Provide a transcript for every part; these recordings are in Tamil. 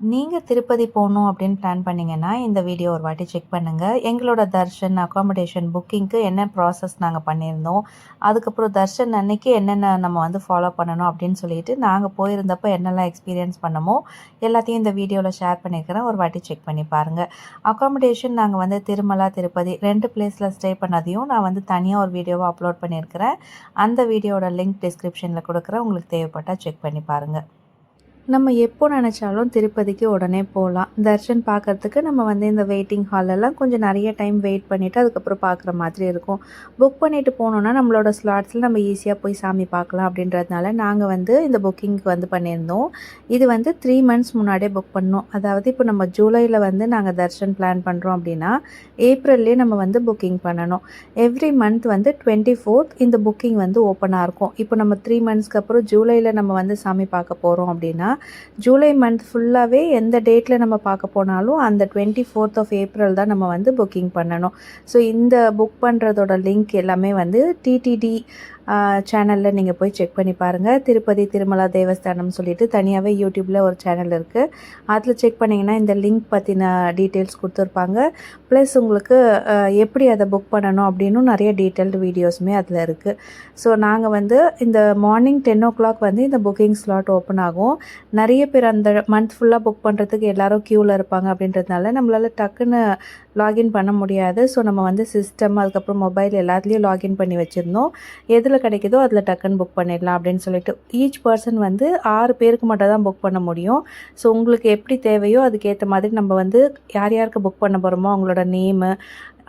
நீங்கள் திருப்பதி போகணும் அப்படின்னு பிளான் பண்ணிங்கன்னா இந்த வீடியோ ஒரு வாட்டி செக் பண்ணுங்கள் எங்களோட தர்ஷன் அக்காமடேஷன் புக்கிங்க்கு என்ன ப்ராசஸ் நாங்கள் பண்ணியிருந்தோம் அதுக்கப்புறம் தர்ஷன் அன்னைக்கு என்னென்ன நம்ம வந்து ஃபாலோ பண்ணணும் அப்படின்னு சொல்லிட்டு நாங்கள் போயிருந்தப்போ என்னெல்லாம் எக்ஸ்பீரியன்ஸ் பண்ணமோ எல்லாத்தையும் இந்த வீடியோவில் ஷேர் பண்ணியிருக்கிறேன். ஒரு வாட்டி செக் பண்ணி பாருங்கள் அக்காமடேஷன் நாங்கள் வந்து திருமலா திருப்பதி ரெண்டு பிளேஸில் ஸ்டே பண்ணதையும் நான் வந்து தனியாக ஒரு வீடியோவை அப்லோட் பண்ணியிருக்கிறேன். அந்த வீடியோட லிங்க் டிஸ்கிரிப்ஷனில் கொடுக்குறேன். உங்களுக்கு தேவைப்பட்டால் செக் பண்ணி பாருங்கள் நம்ம எப்போ நினச்சாலும் திருப்பதிக்கு உடனே போகலாம். தர்ஷன் பார்க்குறதுக்கு நம்ம வந்து இந்த வெயிட்டிங் ஹாலெல்லாம் கொஞ்சம் நிறைய டைம் வெயிட் பண்ணிவிட்டு அதுக்கப்புறம் பார்க்குற மாதிரி இருக்கும். புக் பண்ணிவிட்டு போனோன்னா நம்மளோட ஸ்லாட்ஸில் நம்ம ஈஸியாக போய் சாமி பார்க்கலாம் அப்படின்றதுனால நாங்கள் வந்து இந்த புக்கிங்க்கு வந்து பண்ணியிருந்தோம். இது வந்து த்ரீ மந்த்ஸ் முன்னாடியே புக் பண்ணோம். அதாவது இப்போ நம்ம ஜூலையில் வந்து நாங்கள் தர்ஷன் பிளான் பண்ணுறோம் அப்படின்னா ஏப்ரல்லே நம்ம வந்து புக்கிங் பண்ணணும். எவ்ரி மந்த் வந்து டுவெண்ட்டி ஃபோர்த் இந்த புக்கிங் வந்து ஓப்பனாக இருக்கும். இப்போ நம்ம த்ரீ மந்த்ஸ்க்கு அப்புறம் ஜூலையில் நம்ம வந்து சாமி பார்க்க போகிறோம் அப்படின்னா ஜூலை மந்த் ஃபுல்லாகவே எந்த டேட்டில் நம்ம பார்க்க போனாலும் அந்த டுவெண்ட்டி ஃபோர்த் ஆஃப் ஏப்ரல் தான் நம்ம வந்து புக்கிங் பண்ணணும். ஸோ இந்த புக் பண்ணுறதோட லிங்க் எல்லாமே வந்து டிடிடி சேனலில் நீங்கள் போய் செக் பண்ணி பாருங்கள் திருப்பதி திருமலா தேவஸ்தானம் சொல்லிட்டு தனியாகவே யூடியூப்பில் ஒரு சேனல் இருக்குது அதில் செக் பண்ணிங்கன்னா இந்த லிங்க் பற்றின டீட்டெயில்ஸ் கொடுத்துருப்பாங்க. ப்ளஸ் உங்களுக்கு எப்படி அதை புக் பண்ணணும் அப்படின்னு நிறைய டீட்டெயில்டு வீடியோஸுமே அதில் இருக்குது ஸோ நாங்கள் வந்து இந்த மார்னிங் டென் ஓ கிளாக் வந்து இந்த புக்கிங் ஸ்லாட் ஓப்பன் ஆகும். நிறைய பேர் அந்த மந்த் ஃபுல்லாக புக் பண்ணுறதுக்கு எல்லோரும் க்யூவில் இருப்பாங்க அப்படின்றதுனால நம்மளால் டக்குன்னு லாகின் பண்ண முடியாது. ஸோ நம்ம வந்து சிஸ்டம் அதுக்கப்புறம் மொபைல் எல்லாத்துலேயும் லாகின் பண்ணி வச்சுருந்தோம். எதில் கிடைக்குதோ அதில் டக்குன்னு புக் பண்ணிடலாம் அப்படின்னு சொல்லிட்டு. ஈச் பர்சன் வந்து ஆறு பேருக்கு மட்டும் தான் புக் பண்ண முடியும். ஸோ உங்களுக்கு எப்படி தேவையோ அதுக்கேற்ற மாதிரி நம்ம வந்து யார் யாருக்கு புக் பண்ண போகிறோமோ அவங்களோட நேமு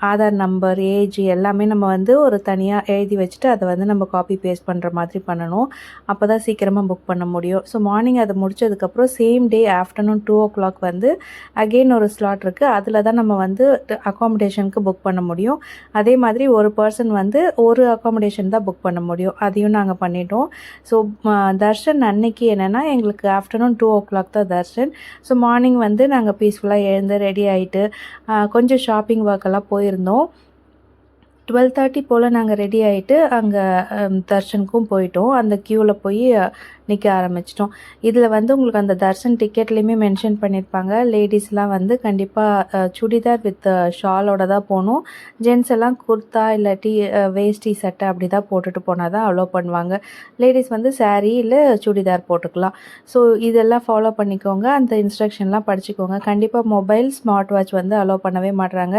ஆதார் நம்பர் ஏஜ் எல்லாமே நம்ம வந்து ஒரு தனியாக எழுதி வச்சுட்டு அதை வந்து நம்ம காப்பி பேஸ்ட் பண்ணுற மாதிரி பண்ணணும். அப்போ தான் சீக்கிரமாக புக் பண்ண முடியும். ஸோ மார்னிங் அதை முடிச்சதுக்கப்புறம் same day afternoon two o'clock வந்து அகெயின் ஒரு ஸ்லாட் இருக்குது அதில் தான் நம்ம வந்து அக்காமடேஷனுக்கு புக் பண்ண முடியும். அதே மாதிரி ஒரு பர்சன் வந்து ஒரு அக்காமடேஷன் தான் புக் பண்ண முடியும். அதையும் நாங்கள் பண்ணிட்டோம். ஸோ தர்ஷன் அன்னைக்கு என்னென்னா எங்களுக்கு ஆஃப்டர்நூன் டூ ஓ கிளாக் தான் தர்ஷன். ஸோ மார்னிங் வந்து நாங்கள் பீஸ்ஃபுல்லாக எழுந்து ரெடி ஆகிட்டு கொஞ்சம் ஷாப்பிங் ஒர்க்கெல்லாம் போய் போயிருந்தோம் டுவெல் தேர்ட்டி போல் நாங்கள் ரெடி ஆகிட்டு அங்கே தர்ஷனுக்கும் போயிட்டோம். அந்த க்யூவில் போய் நிற்க ஆரம்பிச்சிட்டோம். இதில் வந்து உங்களுக்கு அந்த தர்ஷன் டிக்கெட்லேயுமே மென்ஷன் பண்ணியிருப்பாங்க லேடிஸ்லாம் வந்து கண்டிப்பாக சுடிதார் வித் ஷாலோட தான் போகணும். ஜென்ஸ் எல்லாம் குர்த்தா இல்லாட்டி வேஷ்டி சட்டை அப்படி தான் போட்டுட்டு போனால் தான் அலோவ் பண்ணுவாங்க. லேடிஸ் வந்து சாரீ இல்லை சுடிதார் போட்டுக்கலாம். ஸோ இதெல்லாம் ஃபாலோ பண்ணிக்கோங்க. அந்த இன்ஸ்ட்ரக்ஷன்லாம் படிச்சுக்கோங்க. கண்டிப்பாக மொபைல் ஸ்மார்ட் வாட்ச் வந்து அலோவ் பண்ணவே மாட்டுறாங்க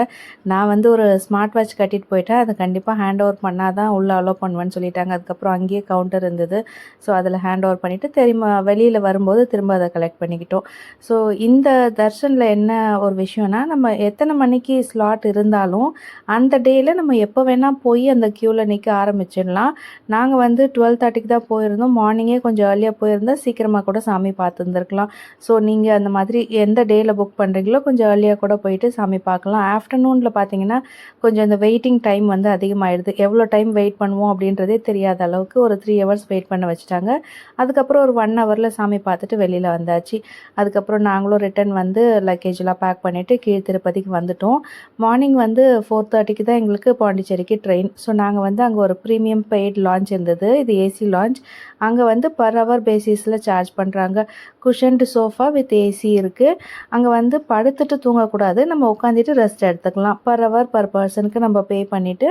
நான் வந்து ஒரு ஸ்மார்ட் வாட்ச் கட்டிட்டு போயிட்டேன். அதை கண்டிப்பாக ஹேண்ட் ஓவர் பண்ணால் தான் உள்ளே அலோவ் பண்ணுவேன்னு சொல்லிட்டாங்க. அதுக்கப்புறம் அங்கேயே கவுண்டர் இருந்தது. ஸோ அதில் ஹேண்ட் ஓவர் பண்ணிவிட்டு திரும்ப வெளியில் வரும்போது திரும்ப அதை கலெக்ட் பண்ணிக்கிட்டோம். ஸோ இந்த தர்ஷனில் என்ன ஒரு விஷயம்னா நம்ம எத்தனை மணிக்கு ஸ்லாட் இருந்தாலும் அந்த டேயில் நம்ம எப்போ வேணால் போய் அந்த க்யூவில் நிற்க ஆரம்பிச்சிடலாம். நாங்கள் வந்து டுவெல் தேர்ட்டிக்கு தான் போயிருந்தோம். மார்னிங்கே கொஞ்சம் ஏர்லியாக போயிருந்தால் சீக்கிரமாக கூட சாமி பார்த்துருந்துருக்கலாம். ஸோ நீங்கள் அந்த மாதிரி எந்த டேயில் புக் பண்ணுறீங்களோ கொஞ்சம் ஏர்லியாக கூட போயிட்டு சாமி பார்க்கலாம். ஆஃப்டர்நூனில் பார்த்தீங்கன்னா கொஞ்சம் இந்த வெயிட்டிங் டைம் வந்து அதிகமாகிடுது எவ்வளோ டைம் வெயிட் பண்ணுவோம் அப்படின்றதே தெரியாத அளவுக்கு ஒரு த்ரீ ஹவர்ஸ் வெயிட் பண்ண வச்சுட்டாங்க. அதுக்கப்புறம் ஒரு ஒன் ஹவரில் சாமி பார்த்துட்டு வெளியில் வந்தாச்சு. அதுக்கப்புறம் நாங்களும் ரிட்டன் வந்து லக்கேஜெலாம் பேக் பண்ணிவிட்டு கீழ் திருப்பதிக்கு வந்துட்டோம். மார்னிங் வந்து ஃபோர் தேர்ட்டிக்கு தான் எங்களுக்கு பாண்டிச்சேரிக்கு ட்ரெயின் ஸோ நாங்கள் வந்து அங்கே ஒரு ப்ரீமியம் பெய்ட் லான்ச் இருந்தது. இது ஏசி லான்ச் அங்கே வந்து பர் ஹவர் பேசிஸில் சார்ஜ் பண்ணுறாங்க குஷன்டு சோஃபா வித் ஏசி இருக்குது அங்கே வந்து படுத்துட்டு தூங்கக்கூடாது. நம்ம உட்காந்துட்டு ரெஸ்ட் எடுத்துக்கலாம். பர் ஹவர் பர் பர்சனுக்கு நம்ம பே பண்ணிவிட்டு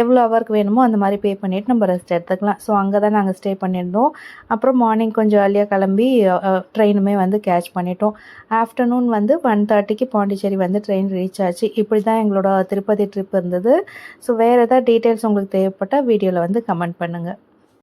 எவ்வளோ ஹவருக்கு வேணுமோ அந்த மாதிரி பே பண்ணிவிட்டு நம்ம ரெஸ்ட் எடுத்துக்கலாம். ஸோ அங்கே தான் நாங்கள் ஸ்டே பண்ணியிருந்தோம். அப்புறம் மார்னிங் கொஞ்சம் ஏர்லியாக கிளம்பி ட்ரெயினுமே வந்து கேட்ச் பண்ணிட்டோம். ஆஃப்டர்நூன் வந்து ஒன் தேர்ட்டிக்கு பாண்டிச்சேரி வந்து ட்ரெயின் ரீச் ஆச்சு. இப்படி தான் எங்களோட திருப்பதி ட்ரிப் இருந்தது. ஸோ வேறு ஏதாவது டீட்டெயில்ஸ் உங்களுக்கு தேவைப்பட்டால் வீடியோவில் வந்து கமெண்ட் பண்ணுங்கள்